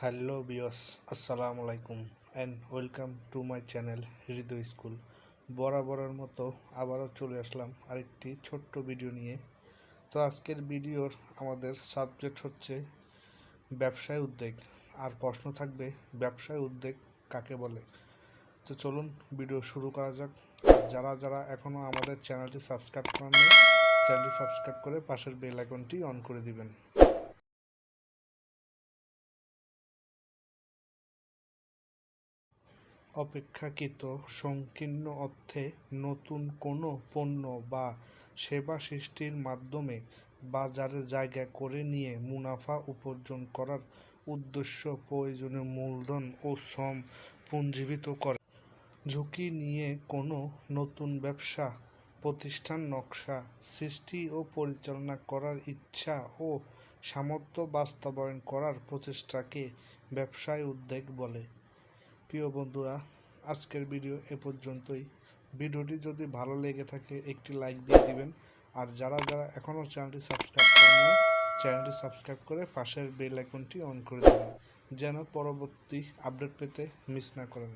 Hello বিয়স, আসসালামু আলাইকুম and welcome to my channel Hridoy school বরাবরের মতো আবারও চলে আসলাম আরেকটি ছোট্ট ভিডিও নিয়ে। তো আজকের ভিডিওর আমাদের সাবজেক্ট হচ্ছে ব্যবসায় উদ্যোগ। আর প্রশ্ন থাকবে, ব্যবসায় উদ্যোগ কাকে বলে? তো চলুন ভিডিও শুরু করা যাক। যারা যারা এখনও আমাদের চ্যানেলটি সাবস্ক্রাইব করেন চ্যানেলটি সাবস্ক্রাইব করে পাশের বেল আইকনটি অন করে দিবেন। অপেক্ষাকৃত সংকীর্ণ অর্থে নতুন কোনো পণ্য বা সেবা সৃষ্টির মাধ্যমে বাজারে জায়গা করে নিয়ে মুনাফা উপার্জন করার উদ্দেশ্য প্রয়োজনীয় মূলধন ও শ্রম পুঞ্জীভূত করে। ঝুঁকি নিয়ে কোনো নতুন ব্যবসা, প্রতিষ্ঠান নকশা, সৃষ্টি ও পরিচালনা করার ইচ্ছা ও সামর্থ্য বাস্তবায়ন করার প্রচেষ্টাকে ব্যবসায় উদ্যোগ বলে। প্রিয় বন্ধুরা, আজকের ভিডিও এ পর্যন্তই। ভিডিওটি যদি ভালো লেগে থাকে, একটি লাইক দিয়ে দিবেন। আর যারা যারা এখনও চ্যানেলটি সাবস্ক্রাইব করেন চ্যানেলটি সাবস্ক্রাইব করে পাশের বেল আইকনটি অন করে দেবেন, যেন পরবর্তী আপডেট পেতে মিস না করেন।